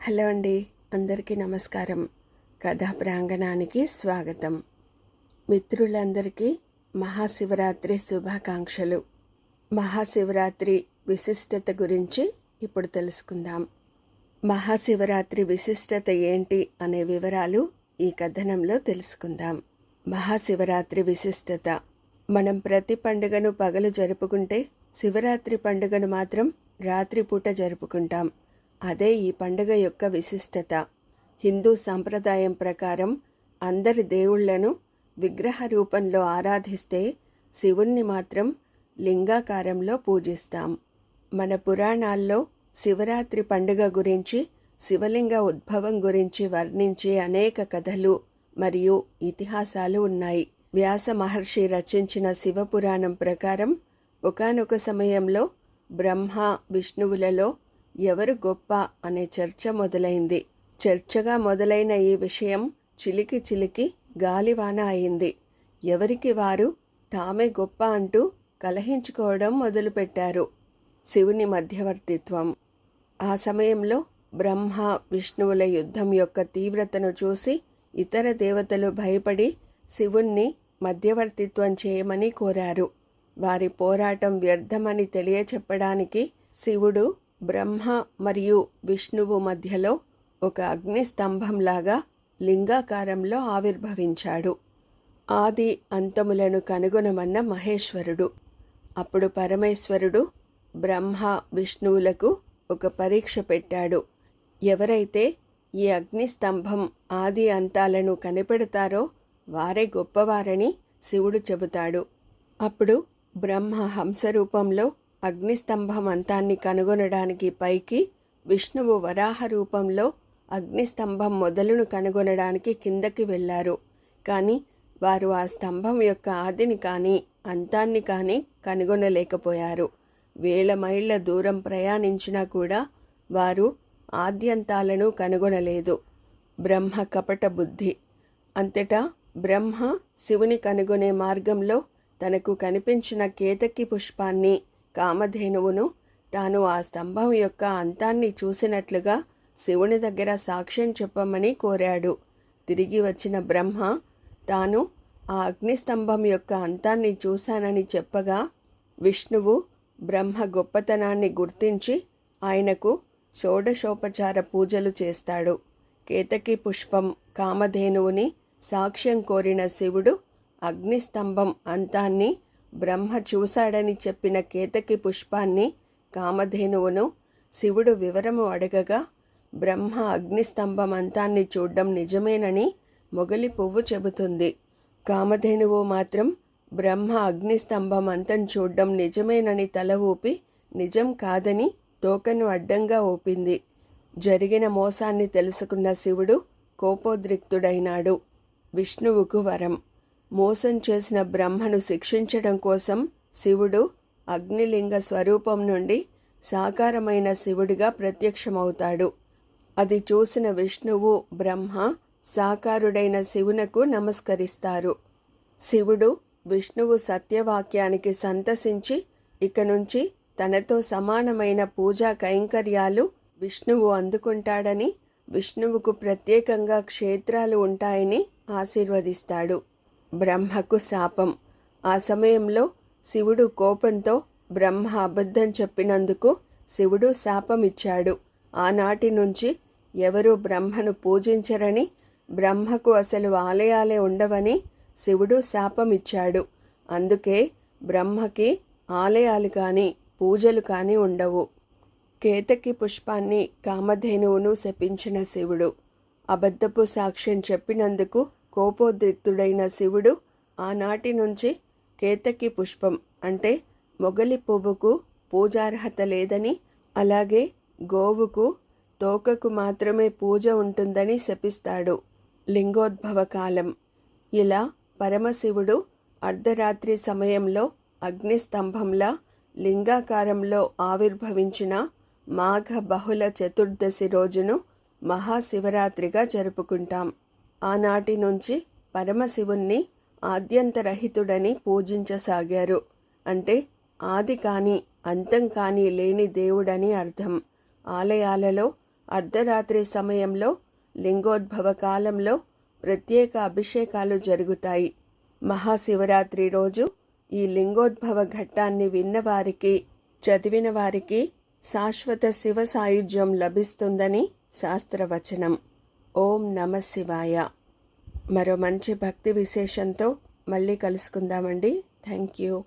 Hello అండి అందరికీ నమస్కారం. కథా ప్రాంగణానికి స్వాగతం. మిత్రులందరికీ మహాశివరాత్రి శుభాకాంక్షలు. మహాశివరాత్రి విశిష్టత గురించి ఇప్పుడు తెలుసుకుందాం. మహాశివరాత్రి విశిష్టత ఏంటి అనే వివరాలు ఈ కథనంలో తెలుసుకుందాం. మహాశివరాత్రి విశిష్టత. మనం ప్రతి పండుగను పగలు జరుపుకుంటే శివరాత్రి పండుగను మాత్రం రాత్రిపూట జరుపుకుంటాం. అదే ఈ పండుగ యొక్క విశిష్టత. హిందూ సాంప్రదాయం ప్రకారం అందరి దేవుళ్ళను విగ్రహ రూపంలో ఆరాధిస్తే శివుణ్ణి మాత్రం లింగాకారంలో పూజిస్తాం. మన పురాణాల్లో శివరాత్రి పండుగ గురించి శివలింగ ఉద్భవం గురించి వర్ణించే అనేక కథలు మరియు ఇతిహాసాలు ఉన్నాయి. వ్యాస మహర్షి రచించిన శివపురాణం ప్రకారం ఒకానొక సమయంలో బ్రహ్మ విష్ణువులలో ఎవరు గొప్ప అనే చర్చ మొదలైంది. చర్చగా మొదలైన ఈ విషయం చిలికి చిలికి గాలివాన అయింది. ఎవరికి వారు తామే గొప్ప అంటూ కలహించుకోవడం మొదలుపెట్టారు. శివుని మధ్యవర్తిత్వం. ఆ సమయంలో బ్రహ్మ విష్ణువుల యుద్ధం యొక్క తీవ్రతను చూసి ఇతర దేవతలు భయపడి శివుణ్ణి మధ్యవర్తిత్వం చేయమని కోరారు. వారి పోరాటం వ్యర్థమని తెలియచెప్పడానికి శివుడు బ్రహ్మ మరియు విష్ణువు మధ్యలో ఒక అగ్నిస్తంభంలాగా లింగాకారంలో ఆవిర్భవించాడు. ఆది అంతములను కనుగొనమన్న మహేశ్వరుడు. అప్పుడు పరమేశ్వరుడు బ్రహ్మ విష్ణువులకు ఒక పరీక్ష పెట్టాడు. ఎవరైతే ఈ అగ్నిస్తంభం ఆది అంతాలను కనిపెడతారో వారే గొప్పవారని శివుడు చెబుతాడు. అప్పుడు బ్రహ్మ హంస రూపంలో అగ్నిస్తంభం అంతాన్ని కనుగొనడానికి పైకి విష్ణువు వరాహ రూపంలో అగ్నిస్తంభం మొదలును కనుగొనడానికి కిందకి వెళ్ళారు. కానీ వారు ఆ స్తంభం యొక్క ఆదిని కానీ అంతాన్ని కానీ కనుగొనలేకపోయారు. వేల మైళ్ళ దూరం ప్రయాణించినా కూడా వారు ఆద్యంతాలను కనుగొనలేదు. బ్రహ్మ కపట బుద్ధి. అంతటా బ్రహ్మ శివుని కనుగొనే మార్గంలో తనకు కనిపించిన కేతకి పుష్పాన్ని కామధేనువును తాను ఆ స్తంభం యొక్క అంతాన్ని చూసినట్లుగా శివుని దగ్గర సాక్ష్యం చెప్పమని కోరాడు. తిరిగి వచ్చిన బ్రహ్మ తాను ఆ అగ్నిస్తంభం యొక్క అంతాన్ని చూశానని చెప్పగా విష్ణువు బ్రహ్మ గొప్పతనాన్ని గుర్తించి ఆయనకు షోడశోపచార పూజలు చేస్తాడు. కేతకి పుష్పం కామధేనువుని సాక్ష్యం కోరిన శివుడు అగ్నిస్తంభం అంతాన్ని బ్రహ్మ చూశాడని చెప్పిన కేతకి పుష్పాన్ని కామధేనువును శివుడు వివరము అడగగా బ్రహ్మ అగ్నిస్తంభమంతాన్ని చూడ్డం నిజమేనని మొగలి పువ్వు చెబుతుంది. కామధేనువు మాత్రం బ్రహ్మ అగ్నిస్తంభం అంతం చూడ్డం నిజమేనని తల ఊపి నిజం కాదని తోకను అడ్డంగా ఊపింది. జరిగిన మోసాన్ని తెలుసుకున్న శివుడు కోపోద్రిక్తుడైనాడు. విష్ణువుకు వరం. మోసం చేసిన బ్రహ్మను శిక్షించడం కోసం శివుడు అగ్నిలింగ స్వరూపం నుండి సాకారమైన శివుడిగా ప్రత్యక్షమవుతాడు. అది చూసిన విష్ణువు బ్రహ్మ సాకారుడైన శివునకు నమస్కరిస్తారు. శివుడు విష్ణువు సత్యవాక్యానికి సంతసించి ఇక నుంచి తనతో సమానమైన పూజా కైంకర్యాలు విష్ణువు అందుకుంటాడని విష్ణువుకు ప్రత్యేకంగా క్షేత్రాలు ఉంటాయని ఆశీర్వదిస్తాడు. బ్రహ్మకు శాపం. ఆ సమయంలో శివుడు కోపంతో బ్రహ్మ అబద్ధం చెప్పినందుకు శివుడు శాపం ఇచ్చాడు ఆనాటి నుంచి ఎవరూ బ్రహ్మను పూజించరని బ్రహ్మకు అసలు ఆలయాలే ఉండవని శివుడు శాపం ఇచ్చాడు అందుకే బ్రహ్మకి ఆలయాలు కానీ పూజలు కానీ ఉండవు. కేతకి పుష్పాన్ని కామధేనువును శపించిన శివుడు అబద్ధపు సాక్ష్యం చెప్పినందుకు కోపోద్రిక్తుడైన శివుడు ఆనాటి నుంచి కేతకి పుష్పం అంటే మొగలి పువ్వుకు పూజార్హత లేదని అలాగే గోవుకు తోకకు మాత్రమే పూజ ఉంటుందని శపిస్తాడు లింగోద్భవ కాలం. ఇలా పరమశివుడు అర్ధరాత్రి సమయంలో అగ్నిస్తంభంలా లింగాకారంలో ఆవిర్భవించిన మాఘ బహుళ చతుర్దశి రోజును మహాశివరాత్రిగా జరుపుకుంటాం. ఆనాటి నుంచి పరమశివుణ్ణి ఆద్యంతరహితుడని పూజించసాగారు. అంటే ఆది కాని అంతం కాని లేని దేవుడని అర్థం. ఆలయాలలో అర్ధరాత్రి సమయంలో లింగోద్భవ కాలంలో ప్రత్యేక అభిషేకాలు జరుగుతాయి. మహాశివరాత్రి రోజు ఈ లింగోద్భవ ఘట్టాన్ని విన్నవారికి చదివిన వారికి శాశ్వత శివ సాయుధ్యం లభిస్తుందని శాస్త్రవచనం. ఓం నమ శివాయ. మరో మంచి భక్తి విశేషంతో మళ్ళీ కలుసుకుందామండి. Thank you.